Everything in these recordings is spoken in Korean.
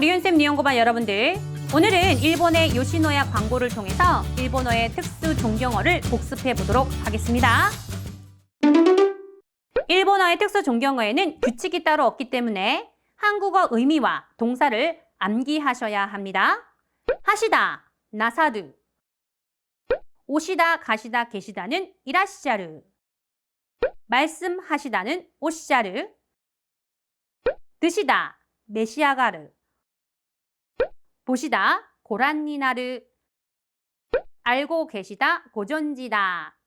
우리 윤쌤 니온고반 여러분들. 오늘은 일본의 요시노야 광고를 통해서 일본어의 특수 존경어를 복습해 보도록 하겠습니다. 일본어의 특수 존경어에는 규칙이 따로 없기 때문에 한국어 의미와 동사를 암기하셔야 합니다. 하시다, 나사드. 오시다, 가시다, 계시다는 이라시자르. 말씀하시다는 오시자르. 드시다, 메시아가르. 보시다, 고란니나르. 알고 계시다, 고존지다.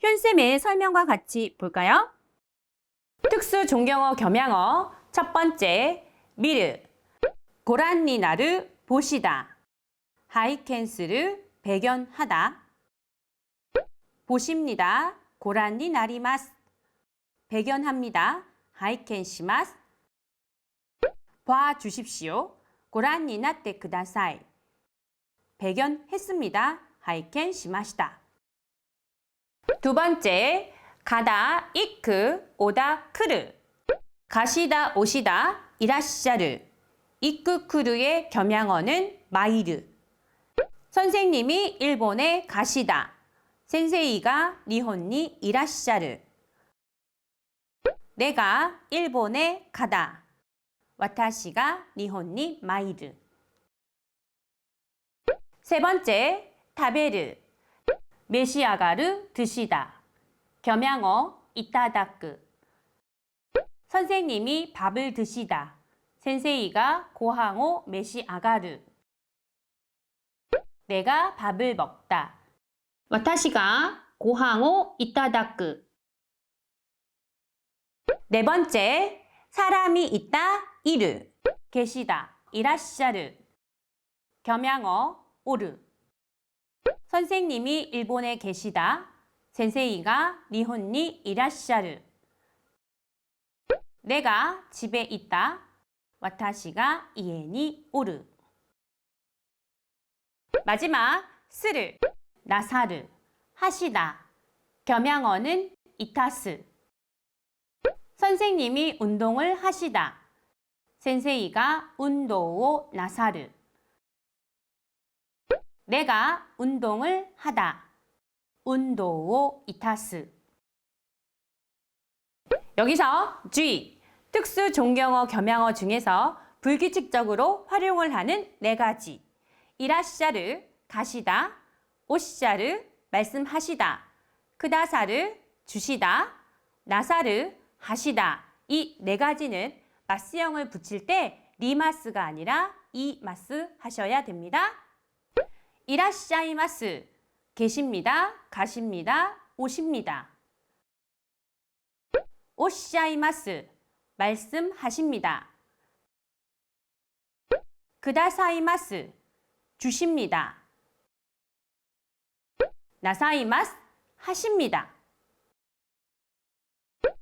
현쌤의 설명과 같이 볼까요? 특수 존경어 겸양어. 첫 번째 미르. 고란니나르 보시다. 하이켄스를 배견하다. 보십니다. 고란니 나리마스. 배견합니다. 하이켄시마스 봐 주십시오 고란니 나tte 쿠다사이 배견했습니다 하이켄 시마시다 두 번째, 가다, 이크, 오다, 크르. 가시다, 오시다, 이라시자르. 이크, 크르의 겸양어는 마이르. 선생님이 일본에 가시다. 센세이가 니혼니 이라시자르. 내가 일본에 가다. 와타시가 니혼니 마이르. 세 번째, 타베르. 메시아가르 드시다. 겸양어 이타다크. 선생님이 밥을 드시다. 센세이가 고항오 메시아가르. 내가 밥을 먹다. 와타시가 고항오 이타다크. 네 번째, 사람이 있다 이르. 계시다 이라시자르. 겸양어 오르. 선생님이 일본에 계시다. 센세이가 니혼니 이라시자르. 내가 집에 있다. 와타시가 이에니 오르. 마지막 스를 나사르 하시다. 겸양어는 이타스. 선생님이 운동을 하시다. 센세이가 운도오 나사르. 내가 운동을 하다. 운도오 이타스. 여기서 주의! 특수 존경어 겸양어 중에서 불규칙적으로 활용을 하는 네 가지. 이라시자르, 가시다, 오시자르, 말씀하시다, 크다사르, 주시다, 나사르, 하시다. 이 네 가지는 마스형을 붙일 때 리마스가 아니라 이마스 하셔야 됩니다. 이라시자이마스 계십니다, 가십니다, 오십니다. 오시자이마스 말씀하십니다. 그다사이마스 주십니다. 나사이마스 하십니다.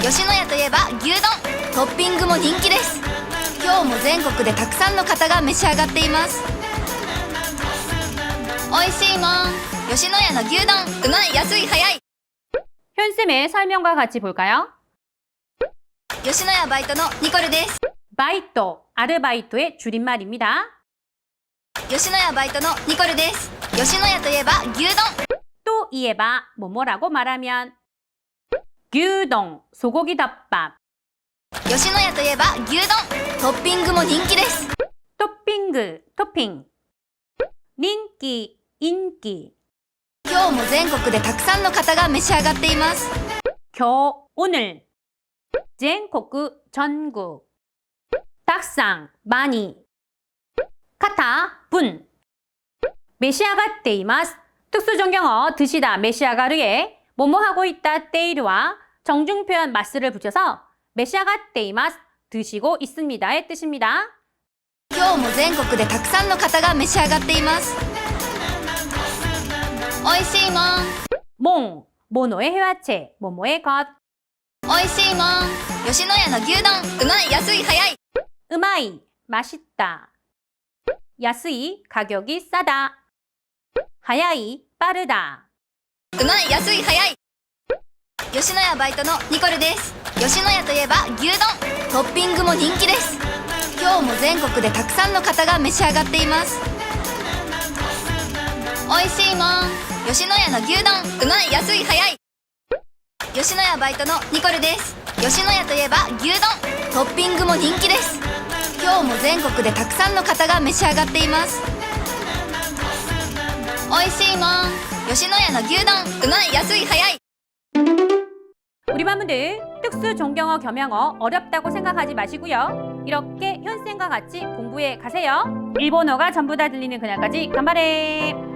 吉野家といえば牛丼トッピングも人気です今日も全国でたくさんの方が召し上がっています美味しいもん吉野家の牛丼うまい安い早い 현쌤의 설명과 같이 볼까요? 吉野家バイトのニコルです 바이토, 아르바이토의 줄임말입니다. 吉野家バイトのニコルです吉野家といえば牛丼 또 이에바 뭐뭐라고 말하면 규동, 소고기 덮밥, 吉野家といえば牛丼トッピングも人気です 토핑그, 토핑, 닌기, 인기, 今日も全国でたくさんの方が召し上がっています 겨, 오늘, 젠코크, 전국, 닭상, 많이, 카타, 분, 메시아가 때이마스, 특수정경어 드시다 메시아가르에 뭐뭐하고 있다 때이르와 정중표현 마스를 붙여서 메시아가 때이마스 드시고 있습니다의 뜻입니다. 今 今日も全国でたくさんの方が召し上がっています美味しいもん 몽, 모노의 회화체, 모모의 것. 美味しいもん吉野家の牛丼うまい安い早い 음아이, 맛있다. 야스이, 가격이 싸다. 하야이, 빠르다. うまい安い早い 吉野家バイトのニコルです。吉野家といえば牛丼。トッピングも人気です。今日も全国でたくさんの方が召し上がっています。美味しいもん。吉野家の牛丼。うまい安い早い。吉野家バイトのニコルです。吉野家といえば牛丼。トッピングも人気です。今日も全国でたくさんの方が召し上がっています。美味しいもん。吉野家の牛丼。うまい安い早い。 우리 마문들 특수 존경어 겸양어 어렵다고 생각하지 마시고요. 이렇게 현생과 같이 공부해 가세요. 일본어가 전부 다 들리는 그날까지 간발해.